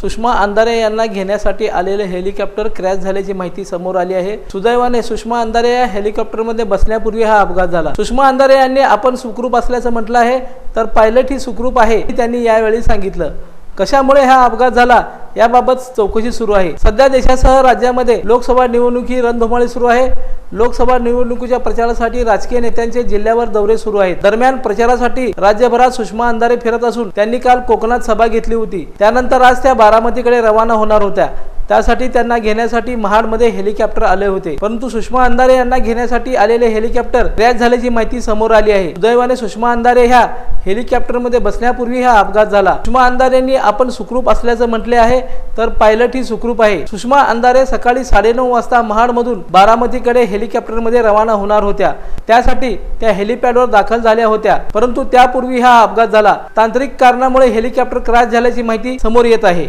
सुषमा अंधारे यांना घेण्यासाठी आलेले हेलिकॉप्टर क्रॅश झाल्याची माहिती समोर आली आहे. सुदैवाने सुषमा अंधारे या हेलिकॉप्टरमध्ये बसण्यापूर्वी हा अपघात झाला. सुषमा अंधारे यांनी आपण सुखरूप असल्याचं म्हटलं आहे तर पायलट ही सुखरूप आहे त्यांनी यावेळी सांगितलं. कशामुळे हा अपघात झाला? याबाबत चौकशी सुरू आहे. सध्या देशासह राज्यामध्ये लोकसभा निवडणुकी रणधुमाळी सुरू आहे. लोकसभा निवडणुकीच्या प्रचारासाठी राजकीय नेत्यांचे जिल्ह्यावर दौरे सुरू आहेत. दरम्यान प्रचारासाठी राज्यभरात सुषमा अंधारे फिरत असून त्यांनी काल कोकणात सभा घेतली होती. त्यानंतर आज त्या बारामतीकडे रवाना होणार होत्या. त्यासाठी त्यांना घेण्यासाठी महाडमध्ये हेलिकॉप्टर आले होते. परंतु सुषमा अंधारे यांना घेण्यासाठी आलेले हेलिकॉप्टर क्रॅश झाल्याची माहिती समोर आली आहे. सुदैवाने सुषमा अंधारे ह्या हेलिकॉप्टरमध्ये बसण्यापूर्वी हा अपघात झाला. सुषमा अंधारेंनी आपण सुखरूप असल्याचं म्हटले आहे तर पायलट ही सुखरूप आहे. सुषमा अंधारे सकाळी साडेनऊ वाजता महाडमधून बारामतीकडे हेलिकॉप्टरमध्ये रवाना होणार होत्या. त्यासाठी त्या हेलिपॅडवर दाखल झाल्या होत्या. परंतु त्यापूर्वी हा अपघात झाला. तांत्रिक कारणामुळे हेलिकॉप्टर क्रॅश झाल्याची माहिती समोर येत आहे.